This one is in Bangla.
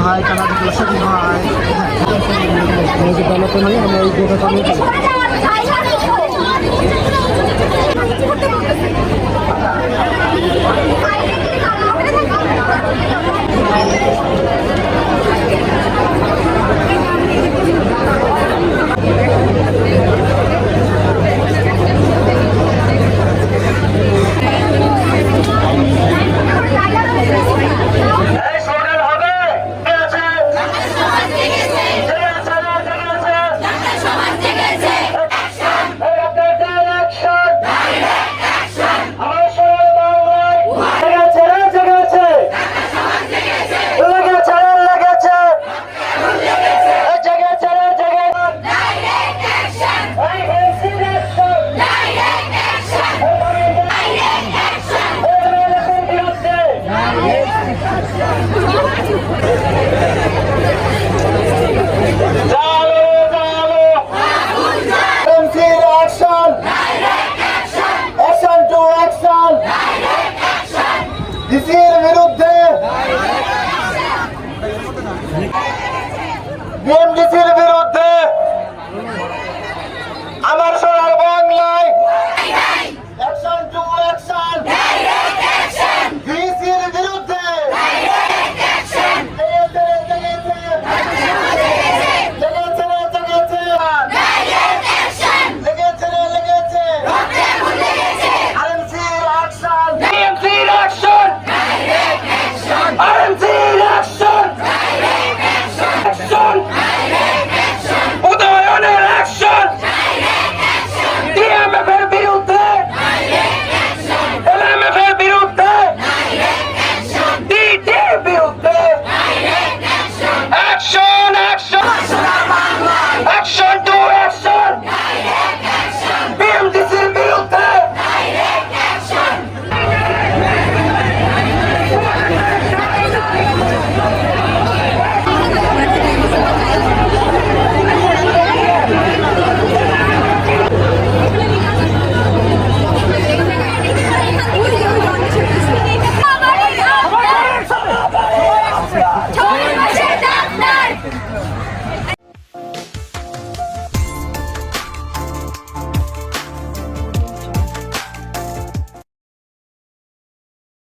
ভাই কানাডি হয়। মেয়েদের বেলাতে মানে আমরা এই গোটা ইসির বিরুদ্ধে বিএমডিসির বিরুদ্ধে